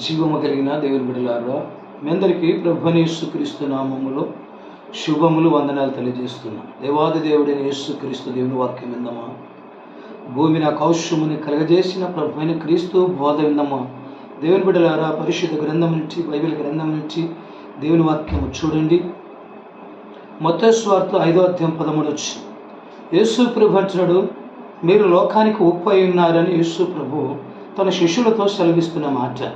జీవము కలిగిన దేవుని బిడ్డలారా మీ అందరికీ ప్రభుని యేసుక్రీస్తు నామములో శుభములు వందనాలు తెలియజేస్తున్నాం. దేవాది దేవుడైన యేసుక్రీస్తు దేవుని వాక్యం విందమా? భూమి నా కౌశముని కలగజేసిన ప్రభువైన క్రీస్తు బోధ విందమా? దేవుని బిడ్డలారా పరిశుద్ధ గ్రంథం నుంచి బైబిల్ గ్రంథం నుంచి దేవుని వాక్యము చూడండి. మొత్త స్వార్థ ఐదో అధ్యాయం పదమూడు వచ్చి యేసు ప్రభు అంటున్నాడు మీరు లోకానికి ఉప్పు అయి ఉన్నారని యేసు ప్రభు తన శిష్యులతో సెలవిస్తున్న మాట.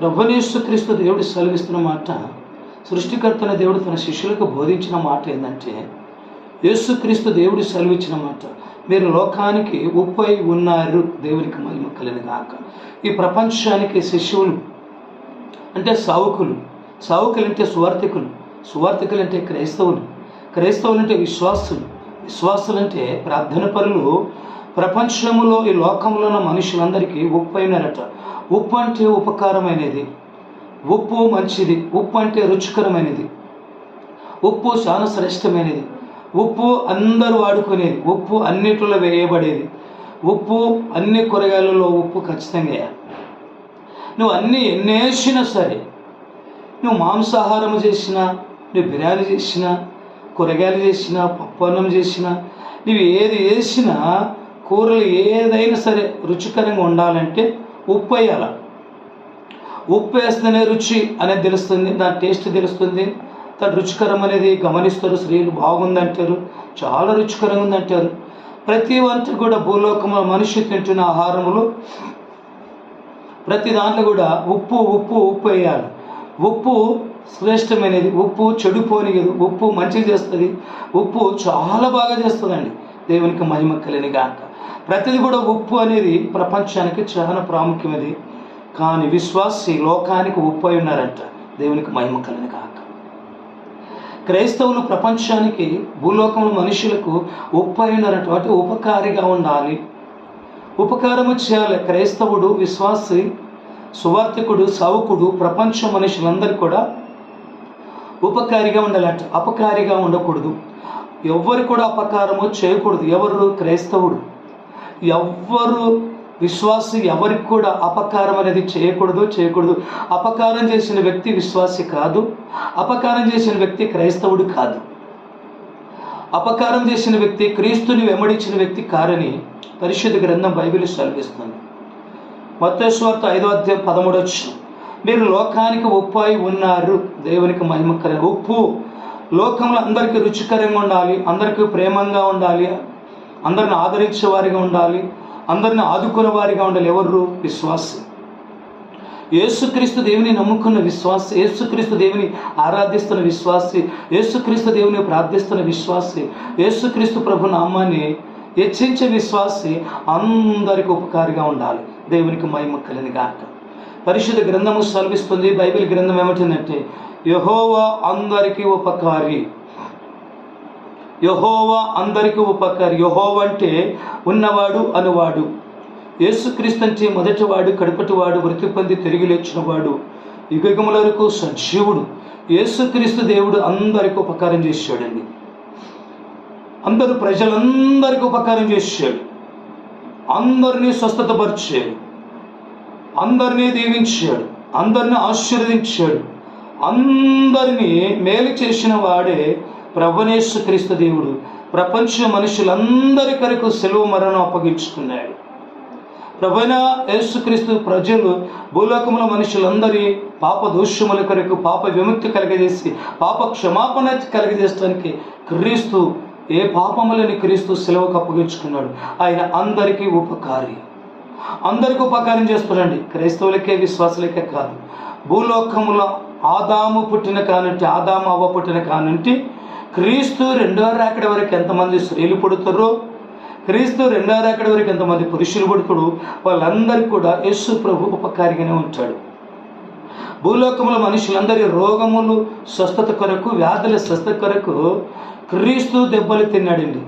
ప్రభునేసు క్రీస్తు దేవుడు సెలవిస్తున్న మాట సృష్టికర్తన దేవుడు తన శిష్యులకు బోధించిన మాట ఏంటంటే యేసుక్రీస్తు దేవుడు సెలవిచ్చిన మాట మీరు లోకానికి ఉప్పు అయి ఉన్నారు దేవునికి మహిమ కలిగిన కాక ఈ ప్రపంచానికి శిష్యులు అంటే సావుకులు సావుకులు అంటే సువార్థికులు సువార్థికులు అంటే క్రైస్తవులు క్రైస్తవులు అంటే విశ్వాసులు విశ్వాసులు అంటే ప్రార్థన పరులు ప్రపంచంలో ఈ లోకంలో ఉన్న మనుషులందరికీ ఉప్పు ఉప్పు అంటే ఉపకారమైనది. ఉప్పు మంచిది. ఉప్పు అంటే రుచికరమైనది. ఉప్పు చాలా శ్రేష్టమైనది. ఉప్పు అందరూ వాడుకునేది. ఉప్పు అన్నిటిలో వేయబడేది. ఉప్పు అన్ని కూరగాయలలో ఉప్పు ఖచ్చితంగా వేయాలి. నువ్వు అన్నీ ఎన్నేసినా సరే నువ్వు మాంసాహారం చేసినా నువ్వు బిర్యానీ చేసినా కూరగాయలు చేసినా పప్పు అన్నం చేసినా నువ్వు ఏది వేసినా కూరలు ఏదైనా సరే రుచికరంగా ఉండాలంటే ఉప్పు వేయాల ఉప్పు వేస్తేనే రుచి అనేది తెలుస్తుంది దాని టేస్ట్ తెలుస్తుంది. దాని రుచికరం అనేది గమనిస్తారు స్త్రీలు బాగుందంటారు చాలా రుచికరంగా ఉందంటారు. ప్రతి వంట కూడా భూలోకంలో మనిషి తింటున్న ఆహారములు ప్రతి దాంట్లో కూడా ఉప్పు ఉప్పు ఉప్పు వేయాలి. ఉప్పు శ్రేష్టమైనది ఉప్పు చెడిపోనియదు ఉప్పు మంచి చేస్తుంది ఉప్పు చాలా బాగా చేస్తుందండి. దేవునికి మహిమ కలిని గాక. ప్రతిది కూడా ఉప్పు అనేది ప్రపంచానికి చాలా ప్రాముఖ్యమైనది కానీ విశ్వాసి లోకానికి ఉప్పు అయి ఉన్నారంట. దేవునికి మహిమ కలిని కాక క్రైస్తవులు ప్రపంచానికి భూలోకంలో మనుషులకు ఉప్పు అయి ఉన్నారంట. అంటే ఉపకారిగా ఉండాలి. ఉపకారము చేయాలి. క్రైస్తవుడు విశ్వాసి సువార్థకుడు సౌకుడు ప్రపంచ మనుషులందరూ కూడా ఉపకారిగా ఉండాలంట. అపకారిగా ఉండకూడదు. ఎవ్వరు కూడా అపకారము చేయకూడదు. ఎవరు? క్రైస్తవుడు. ఎవ్వరు విశ్వాసి ఎవరికి కూడా అపకారం అనేది చేయకూడదు చేయకూడదు. అపకారం చేసిన వ్యక్తి విశ్వాసి కాదు. అపకారం చేసిన వ్యక్తి క్రైస్తవుడు కాదు. అపకారం చేసిన వ్యక్తి క్రీస్తుని వెంబడించిన వ్యక్తి కారని పరిశుద్ధ గ్రంథం బైబిల్ సెలవిస్తుంది. మత్తేశ్వార్త ఐదో అధ్యాయం పదమూడొచ్చు మీరు లోకానికి ఉప్పాయి ఉన్నారు. దేవునికి మహిమకర ఉప్పు లోకంలో అందరికీ రుచికరంగా ఉండాలి అందరికీ ప్రేమంగా ఉండాలి అందరిని ఆదరించే వారిగా ఉండాలి అందరిని ఆదుకునే వారిగా ఉండాలి. ఎవరు విశ్వాసి. యేసుక్రీస్తు దేవుని నమ్ముకున్న విశ్వాసి యేసుక్రీస్తు దేవుని ఆరాధిస్తున్న విశ్వాసి యేసుక్రీస్తు దేవుని ప్రార్థిస్తున్న విశ్వాసి యేసుక్రీస్తు ప్రభు నామాన్ని హెచ్చించే విశ్వాసి అందరికి ఉపకారిగా ఉండాలి. దేవునికి మహిమ కలిని గాక. పరిశుద్ధ గ్రంథము సెలవిస్తుంది. బైబిల్ గ్రంథం ఏమిటంటే యహోవా అందరికీ ఉపకారి. యహోవా అందరికీ ఉపకారి. యహోవ అంటే ఉన్నవాడు అనువాడు. యేసుక్రీస్తు అంటే మొదటివాడు కడుపటివాడు వృత్తి పొంది తిరిగి లేచినవాడు యుగముల వరకు సజీవుడు. యేసుక్రీస్తు దేవుడు అందరికీ ఉపకారం చేశాడండి. అందరూ ప్రజలందరికీ ఉపకారం చేశాడు. అందరినీ స్వస్థతపరిచాడు. అందరినీ దీవించాడు. అందరినీ ఆశీర్వదించాడు. అందరినీ మేలు చేసిన వాడే ప్రభునేసు క్రీస్తు దేవుడు ప్రపంచ మనుషులందరి కొరకు సెలవు మరణం అప్పగించుకున్నాడు. ప్రభైన యేసుక్రీస్తు ప్రజలు భూలోకముల మనుషులందరి పాప దోషముల కొరకు పాప విముక్తి కలగజేసి పాప క్షమాపణ కలగజేయడానికి క్రీస్తు ఏ పాపములని క్రీస్తు సెలవుకు అప్పగించుకున్నాడు. ఆయన అందరికీ ఉపకారి. అందరికీ ఉపకారం చేస్తున్నాడు క్రైస్తవులకే విశ్వాసులకే కాదు. భూలోకముల ఆదాము పుట్టిన కానుంటి ఆదాము అవ్వ పుట్టిన కానుంటి క్రీస్తు రెండో రాకడ వరకు ఎంతమంది స్త్రీలు పుడతారో క్రీస్తు రెండో రాకడ వరకు ఎంతమంది పురుషులు పుడతాడు వాళ్ళందరికీ కూడా యేసు ప్రభు ఉపకారిగానే ఉంటాడు. భూలోకంలో మనుషులందరి రోగములు స్వస్థత కొరకు వ్యాధుల స్వస్థత కొరకు క్రీస్తు దెబ్బలు తిన్నాడండి.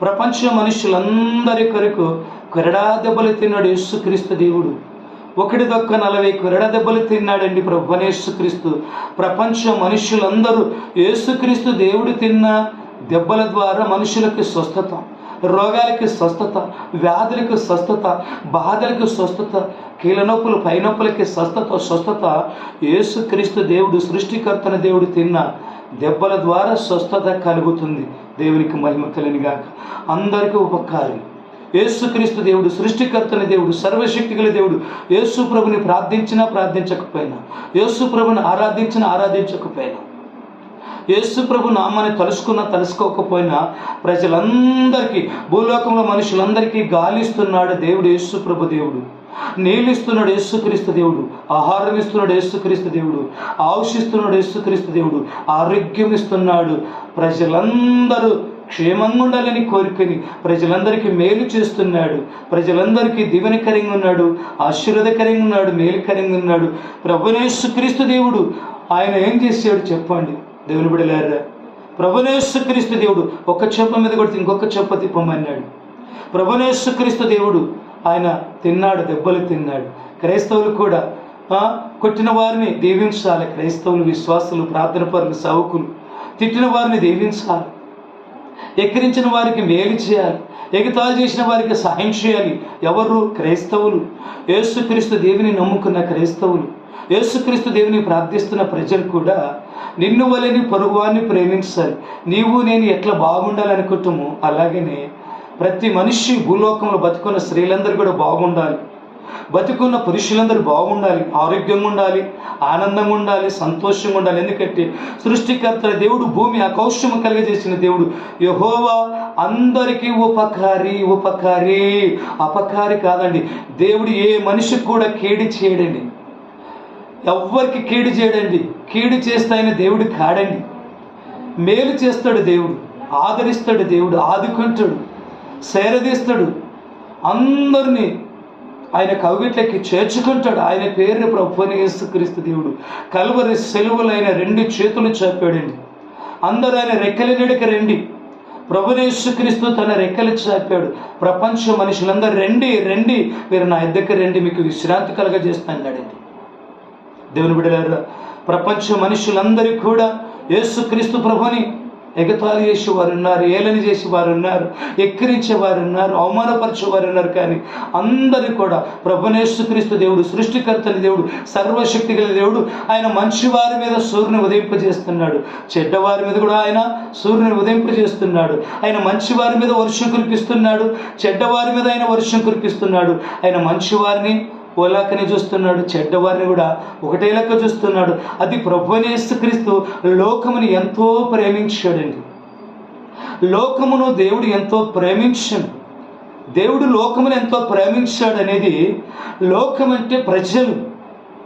ప్రపంచ మనుషులందరి కొరకు కొరడా దెబ్బలు తిన్నాడు యేసుక్రీస్తు దేవుడు. ఒకటి దొక్క నలభై కొరడ దెబ్బలు తిన్నాడండి ప్రభునేసుక్రీస్తు ప్రపంచ మనుషులందరూ యేసుక్రీస్తు దేవుడు తిన్న దెబ్బల ద్వారా మనుషులకు స్వస్థత రోగాలకి స్వస్థత వ్యాధులకు స్వస్థత బాధలకు స్వస్థత కీలనొప్పులు పైనొప్పులకి స్వస్థత స్వస్థత యేసుక్రీస్తు దేవుడు సృష్టికర్తన దేవుడు తిన్న దెబ్బల ద్వారా స్వస్థత కలుగుతుంది. దేవునికి మహిమ కలినిగాక అందరికీ ఉపకారి. యేసుక్రీస్తు దేవుడు సృష్టికర్తని దేవుడు సర్వశక్తి గల దేవుడు. యేసు ప్రభుని ప్రార్థించినా ప్రార్థించకపోయినా యేసు ప్రభుని ఆరాధించినా ఆరాధించకపోయినా యేసు ప్రభు నామాన్ని తలుసుకున్నా తలుసుకోకపోయినా ప్రజలందరికీ భూలోకంలో మనుషులందరికీ గాలిస్తున్నాడు దేవుడు యేసు ప్రభు దేవుడు. నీళ్ళిస్తున్నాడు యేసుక్రీస్తు దేవుడు. ఆహారం ఇస్తున్నాడు యేసుక్రీస్తు దేవుడు. ఆవుషిస్తున్నాడు యేసుక్రీస్తు దేవుడు. ఆరోగ్యం ఇస్తున్నాడు ప్రజలందరూ. క్షేమంగా ఉండాలని కోరికని ప్రజలందరికీ మేలు చేస్తున్నాడు. ప్రజలందరికీ దీవెనకరంగా ఉన్నాడు ఆశీర్వదకరంగా ఉన్నాడు మేలుకరంగా ఉన్నాడు ప్రభునేశ్వక్రీస్తు దేవుడు ఆయన ఏం చేశాడు చెప్పండి. దేవుని బిడలారా ప్రభునేశ్వక్రీస్తు దేవుడు ఒక చెప్ప మీద కొడితే ఇంకొక చెప్ప తిప్పమన్నాడు. ప్రభునేశ్వక్రీస్తు దేవుడు ఆయన తిన్నాడు దెబ్బలు తిన్నాడు. క్రైస్తవులు కూడా కొట్టిన వారిని దీవించాలి. క్రైస్తవులు విశ్వాసులు ప్రార్థన పరులు సౌకులు తిట్టిన వారిని దీవించాలి. ఎక్కిరించిన వారికి మేలు చేయాలి. ఎగతాళి చేసిన వారికి సహాయం చేయాలి. ఎవరు? క్రైస్తవులు. యేసుక్రీస్తు దేవిని నమ్ముకున్న క్రైస్తవులు. యేసుక్రీస్తు దేవుని ప్రార్థిస్తున్న ప్రజలు కూడా నిన్ను వలని పొరుగువాన్ని ప్రేమించాలి. నీవు నేను ఎట్లా బాగుండాలనుకుంటాము అలాగనే ప్రతి మనిషి భూలోకంలో బతుకున్న స్త్రీలందరూ కూడా బాగుండాలి. బతికున్న పురుషులందరూ బాగుండాలి ఆరోగ్యంగా ఉండాలి ఆనందంగా ఉండాలి సంతోషంగా ఉండాలి. ఎందుకంటే సృష్టికర్త దేవుడు భూమి అకౌష్యము కలిగజేసిన దేవుడు. యహోవా అందరికీ ఉపకారి ఉపకారి. అపకారి కాదండి. దేవుడు ఏ మనిషికి కూడా కేడి చేయడండి. ఎవ్వరికి కీడు చేయడండి. కీడు చేస్తే ఆయన దేవుడు కాడండి. మేలు చేస్తాడు దేవుడు ఆదరిస్తాడు దేవుడు ఆదుకుంటాడు సేరదీస్తాడు అందరినీ ఆయన కవిట్లకి చేర్చుకుంటాడు. ఆయన పేరుని ప్రభుని యేసుక్రీస్తు దేవుడు. కలువరి సెలువులైన రెండు చేతులు చాపాడండి. అందరూ ఆయన రెక్కల నడిక రండి. ప్రభునేసుక్రీస్తు తన రెక్కలు చాపాడు. ప్రపంచ మనుషులందరూ రండి రండి. మీరు నా ఇద్దరికి రండి మీకు విశ్రాంతి కలగజేస్తానండి దేవుని బిడ్డలారా ప్రపంచ మనుషులందరికీ కూడా యేసుక్రీస్తు ప్రభుని ఎగతాళి చేసేవారు ఉన్నారు ఏలని చేసేవారు ఉన్నారు ఎక్కిరించేవారు ఉన్నారు అవమానపరిచేవారు ఉన్నారు కానీ అందరూ కూడా ప్రభునేశ్వక్రీస్తు దేవుడు సృష్టికర్తని దేవుడు సర్వశక్తి గల దేవుడు ఆయన మంచి వారి మీద సూర్యుని ఉదయింపజేస్తున్నాడు. చెడ్డవారి మీద కూడా ఆయన సూర్యుని ఉదయింపజేస్తున్నాడు. ఆయన మంచి వారి మీద వర్షం కురిపిస్తున్నాడు. చెడ్డవారి మీద ఆయన వర్షం కురిపిస్తున్నాడు. ఆయన మంచి వారిని ఓలాకని చూస్తున్నాడు చెడ్డవారిని కూడా ఒకటే లెక్క చూస్తున్నాడు. అది ప్రభునేసుక్రీస్తు లోకముని ఎంతో ప్రేమించాడండి. లోకమును దేవుడు ఎంతో ప్రేమించాడు దేవుడు లోకమును ఎంతో ప్రేమించాడు అనేది లోకం అంటే ప్రజలు.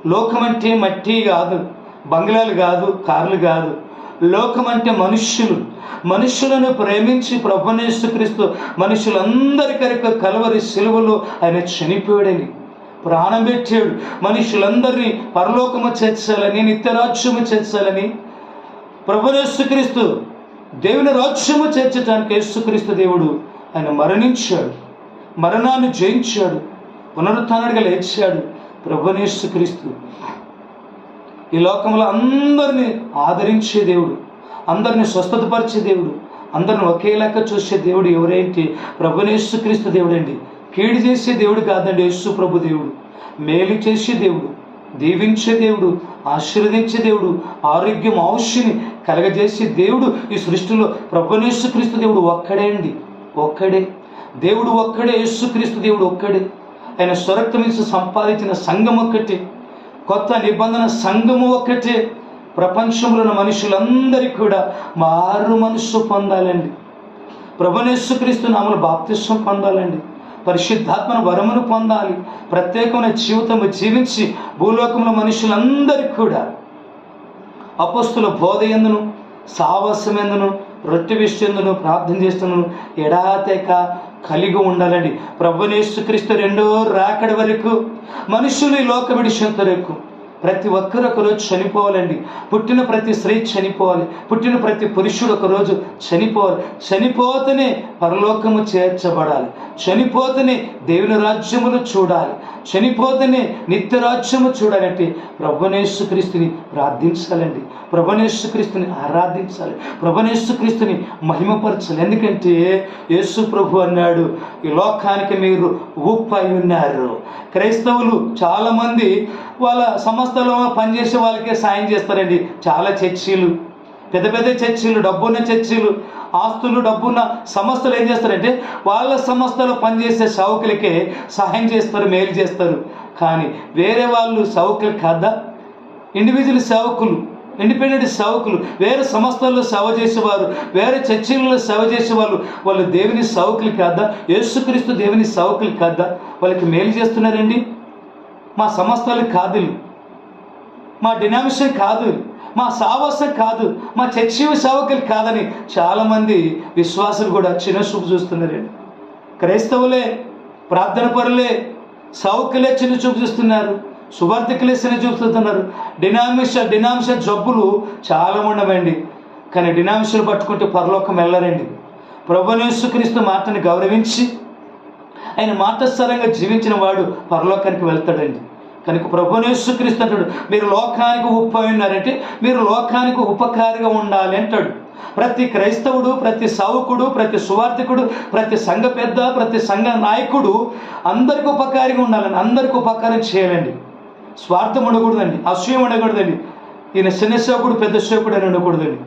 లోకం అంటే మట్టి కాదు బంగ్లాలు కాదు కార్లు కాదు. లోకం అంటే మనుష్యులు మనుషులను ప్రేమించి ప్రభునేసుక్రీస్తు మనుషులందరికరిక కలవరి సెలవులో ఆయన చనిపోయాడని. ప్రాణం పెట్టాడు మనుషులందరినీ పరలోకము చేర్చాలని నిత్యరాజ్యము చేర్చాలని ప్రభునేసుక్రీస్తు దేవుని రాజ్యము చేర్చడానికి యేసుక్రీస్తు దేవుడు ఆయన మరణించాడు. మరణాన్ని జయించాడు. పునరుత్థానుడిగా లేచాడు ప్రభునేసుక్రీస్తు ఈ లోకంలో అందరినీ ఆదరించే దేవుడు అందరినీ స్వస్థతపరిచే దేవుడు అందరిని ఒకే లెక్క చూసే దేవుడు ఎవరేంటి ప్రభునేసుక్రీస్తు దేవుడండి. కీడు చేసే దేవుడు కాదండి యేసు ప్రభు దేవుడు. మేలు చేసే దేవుడు దీవించే దేవుడు ఆశీర్వదించే దేవుడు ఆరోగ్యం ఆవుష్యని కలగజేసే దేవుడు ఈ సృష్టిలో ప్రభునేసుక్రీస్తు దేవుడు ఒక్కడే అండి ఒక్కడే. దేవుడు ఒక్కడే యేసుక్రీస్తు దేవుడు ఒక్కడే. ఆయన స్వరక్తమించి సంపాదించిన సంఘం ఒక్కటే కొత్త నిబంధన సంఘము ఒక్కటే. ప్రపంచంలో ఉన్న మనుషులందరికీ కూడా మారు మనస్సు పొందాలండి. ప్రభునేశ్వక్రీస్తు నామలు బాప్తిష్టం పొందాలండి. పరిశుద్ధాత్మను వరమును పొందాలి. ప్రత్యేకమైన జీవితము జీవించి భూలోకంలో మనుషులందరికీ కూడా అపస్తుల బోధ ఎందును సావాసం ఎందును రొట్టె విషయందును ప్రార్థన చేస్తున్నాను ఎడాతేక కలిగి ఉండాలండి. ప్రభునేశ్వక్రీస్తు రెండో రాకడి వరకు మనుషులు ఈ లోక విడిచేంత వరకు ప్రతి ఒక్కరు ఒకరోజు చనిపోవాలండి. పుట్టిన ప్రతి స్త్రీ చనిపోవాలి. పుట్టిన ప్రతి పురుషుడు ఒకరోజు చనిపోవాలి. చనిపోతేనే పరలోకము చేర్చబడాలి. చనిపోతేనే దేవుని రాజ్యములు చూడాలి. చనిపోతేనే నిత్య రాజ్యము చూడాలంటే ప్రభునేశ్వ క్రీస్తుని ప్రార్థించాలండి. ప్రభునేశ్వ క్రీస్తుని ఆరాధించాలి. ప్రభునేశ్వ క్రీస్తుని మహిమపరచాలి. ఎందుకంటే యేసు ప్రభు అన్నాడు ఈ లోకానికి మీరు ఉప్పు ఉన్నారు. క్రైస్తవులు చాలామంది వాళ్ళ సంస్థలో పనిచేసే వాళ్ళకే సాయం చేస్తారండి. చాలా చర్చీలు. పెద్ద పెద్ద చర్చీలు డబ్బున్న చర్చీలు ఆస్తులు డబ్బున్న సంస్థలు ఏం చేస్తారంటే వాళ్ళ సంస్థలో పనిచేసే సౌకులకే సహాయం చేస్తారు మేలు చేస్తారు. కానీ వేరే వాళ్ళు సౌకులు కాదా? ఇండివిజువల్ సేవకులు ఇండిపెండెంట్ సేవకులు వేరే సంస్థల్లో సేవ చేసేవారు వేరే చర్చిలలో సేవ చేసేవాళ్ళు వాళ్ళు దేవుని సేవకులు కాదా? యేసుక్రీస్తు దేవుని సేవకులు కాదా? వాళ్ళకి మేలు చేస్తున్నారండి? మా సంస్థలు కాదు మా డినామినేషన్ కాదు. మా సావాసం కాదు. మా చర్చి సేవకులు కాదని చాలామంది విశ్వాసులు కూడా చిన్న చూపు చూస్తున్నారండి. క్రైస్తవులే ప్రార్థన పరులే సౌకులే చిన్న చూపు చూస్తున్నారు. సువార్థికులే చిన్న చూపుతున్నారు డినామినేషన్ డినామినేషన్ జబ్బులు చాలా ఉండవండి. కానీ డినామినేషన్ పట్టుకుంటే పరలోకం వెళ్ళరండి. ప్రభునేశ్వక్రీస్తు మాటని గౌరవించి ఆయన మాటస్థరంగా జీవించిన వాడు పరలోకానికి వెళ్తాడండి. కనుక ప్రభునేశ్వక్రీస్తు అంటాడు మీరు లోకానికి ఉప్పు ఉన్నారంటే మీరు లోకానికి ఉపకారిగా ఉండాలి అంటాడు. ప్రతి క్రైస్తవుడు ప్రతి సావుకుడు ప్రతి సువార్థికుడు ప్రతి సంఘ పెద్ద ప్రతి సంఘ నాయకుడు అందరికి ఉపకారిగా ఉండాలని అందరికి ఉపకారం చేయాలండి. స్వార్థం ఉండకూడదండి అసూయం ఉండకూడదండి. ఈయన చిన్న సేవకుడు పెద్ద సేవకుడు అని ఉండకూడదండి.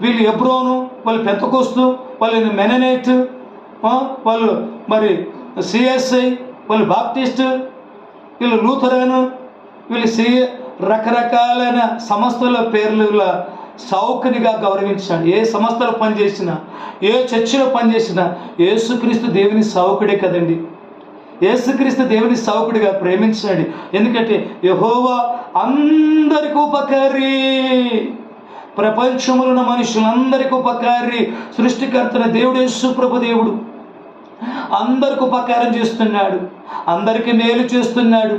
వీళ్ళు ఎబ్రోను వాళ్ళు పెంతకొస్తూ వాళ్ళు మెననైట్ వాళ్ళు మరి సిఎస్ఐ వాళ్ళు బాప్టిస్ట్ వీళ్ళు లూథరాను వీళ్ళు సి రకరకాలైన సంస్థల పేర్లు సౌకర్యంగా గౌరవించాడు ఏ సంస్థలో పనిచేసినా ఏ చర్చిలో పనిచేసినా ఏసుక్రీస్తు దేవుని సౌకుడే కదండి. ఏసుక్రీస్తు దేవుని సౌకుడిగా ప్రేమించండి ఎందుకంటే యహోవా అందరికి ఉపకారి. ప్రపంచంలో ఉన్న మనుషులందరికీ ఉపకారి. సృష్టికర్తన దేవుడు యేసు ప్రభు దేవుడు. అందరికి ఉపకారం చేస్తున్నాడు. అందరికీ మేలు చేస్తున్నాడు.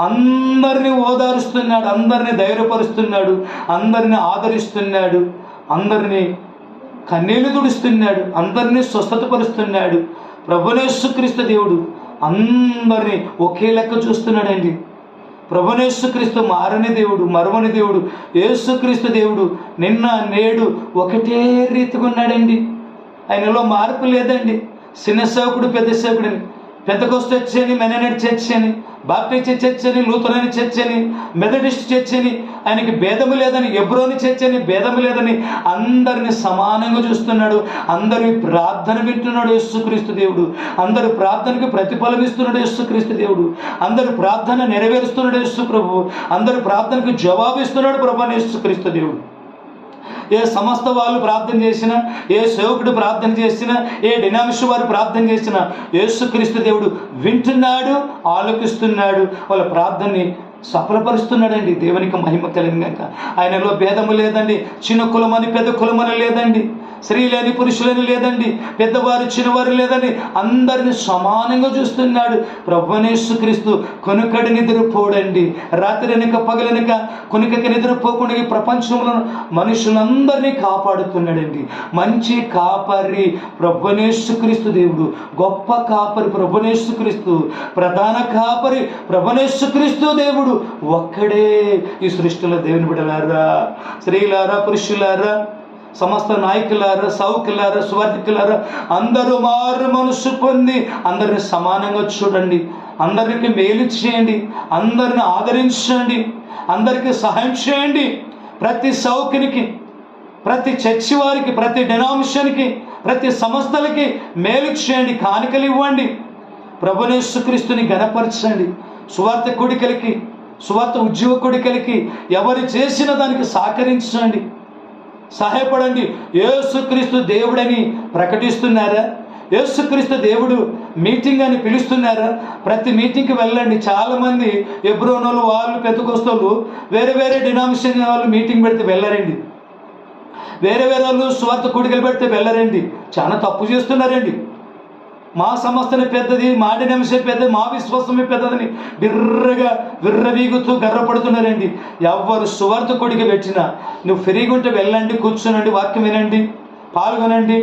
అందరిని ఓదారుస్తున్నాడు. అందరిని ధైర్యపరుస్తున్నాడు. అందరిని ఆదరిస్తున్నాడు. అందరినీ కన్నీళ్ళు తుడుస్తున్నాడు. అందరినీ స్వస్థతపరుస్తున్నాడు. ప్రభునేశ్వక్రీస్తు దేవుడు అందరినీ ఒకే లెక్క చూస్తున్నాడండి. ప్రభునేశ్వక్రీస్తు మారని దేవుడు మరవని దేవుడు యేసుక్రీస్తు దేవుడు నిన్న నేడు ఒకటే రీతిగా ఉన్నాడండి. ఆయనలో మార్పు లేదండి. చిన్న సేవకుడు పెద్ద సేవకుడిని. పెద్దకొస్తు చర్చ్ అని మెననెట్ చర్చ్ అని బాప్టిస్ట్ చర్చ్ అని లూథరన్ చర్చ్ అని మెథడిస్ట్ చర్చ్ అని ఆయనకి భేదము లేదని ఎబ్రోని చర్చ్ అని భేదము లేదని అందరిని సమానంగా చూస్తున్నాడు. అందరి ప్రార్థన వింటున్నాడు యేసుక్రీస్తు దేవుడు. అందరి ప్రార్థనకి ప్రతిఫలం ఇస్తున్నాడు యేసుక్రీస్తు దేవుడు. అందరి ప్రార్థన నెరవేరుస్తున్నాడు యేసు ప్రభు అందరి ప్రార్థనకు జవాబు ఇస్తున్నాడు ప్రభు అని యేసుక్రీస్తు దేవుడు. ఏ సంస్థ వాళ్ళు ప్రార్థన చేసినా ఏ సేవకుడు ప్రార్థన చేసినా ఏ డినామిష వారు ప్రార్థన చేసినా యేసుక్రీస్తు దేవుడు వింటున్నాడు ఆలోకిస్తున్నాడు వాళ్ళ ప్రార్థనని సఫలపరుస్తున్నాడండి. దేవునికి మహిమ కలిగినాక ఆయనలో భేదము లేదండి. చిన్న కులమని పెద్ద కులమని లేదండి. స్త్రీలేని పురుషులని లేదండి పెద్దవారు చిన్నవారు లేదండి అందరిని సమానంగా చూస్తున్నాడు. ప్రభునేశ్వక్రీస్తు కొనుకడి నిద్రపోడండి. రాత్రి వెనుక పగలనక కొనుకకి నిద్రపోకుండా ఈ ప్రపంచంలో మనుషులందరినీ కాపాడుతున్నాడండి. మంచి కాపరి ప్రభునేశ్వక్రీస్తు దేవుడు గొప్ప కాపరి ప్రభునేశ్వక్రీస్తు ప్రధాన కాపరి ప్రభునేశ్వక్రీస్తు దేవుడు ఒక్కడే ఈ సృష్టిలో దేవుని బిడలారా స్త్రీలారా పురుషులారా సమస్త నాయకులారు సౌకులారా స్వర్తికులారు అందరూ మారు మనసు పొంది అందరిని సమానంగా చూడండి. అందరికి మేలు చేయండి. అందరిని ఆదరించండి. అందరికీ సహాయం చేయండి. ప్రతి సౌకునికి ప్రతి చర్చి వారికి ప్రతి డినామిషన్కి ప్రతి సంస్థలకి మేలు చేయండి. కానుకలు ఇవ్వండి. ప్రభునేశ్వక్రీస్తుని గణపరచండి సువార్త కొడికలకి సువార్త ఉద్యోగ కొడికలకి ఎవరు చేసిన దానికి సహకరించండి. సహాయపడండి. యేసుక్రీస్తు దేవుడని ప్రకటిస్తున్నారా? యేసుక్రీస్తు దేవుడు మీటింగ్ అని పిలుస్తున్నారా? ప్రతి మీటింగ్కి వెళ్ళండి. చాలామంది ఎబ్రోనోలు వాళ్ళు పెద్దకొస్తోళ్ళు వేరే వేరే డినామినేషన్ వాళ్ళు మీటింగ్ పెడితే వెళ్ళరండి. వేరే వేరే వాళ్ళు స్వార్థ కూడికలు పెడితే వెళ్ళరండి. చాలా తప్పు చేస్తున్నారండి. మా సంస్థనే పెద్దది మాడి నిమిషం పెద్దది మా విశ్వాసమే పెద్దదని బిర్రగా విర్రవీగుతూ గర్వపడుతున్నారండి ఎవరు సువార్థకుడికి పెట్టినా నువ్వు ఫ్రీగా ఉంటే వెళ్ళండి కూర్చోనండి వాక్యం వినండి పాల్గొనండి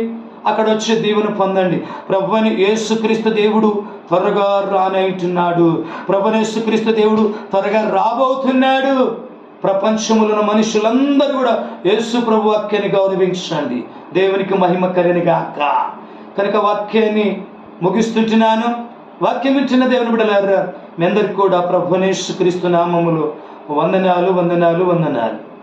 అక్కడ వచ్చే దేవుని పొందండి. ప్రభుని యేసుక్రీస్తు దేవుడు త్వరగా రానంటున్నాడు ప్రభుని యేసుక్రీస్తు దేవుడు త్వరగా రాబోతున్నాడు. ప్రపంచంలో ఉన్న మనుషులందరూ కూడా యేసు ప్రభు వాక్యాన్ని గౌరవించండి. దేవునికి మహిమ కలినిగాక కనుక వాక్యాన్ని ముగిస్తుంటున్నాను. వాక్యం ఇచ్చిన దేవుని బిడలారా మీ అందరికి కూడా ప్రభునేసు క్రీస్తు నామములో వందనాలు వందనాలు వందనాలు.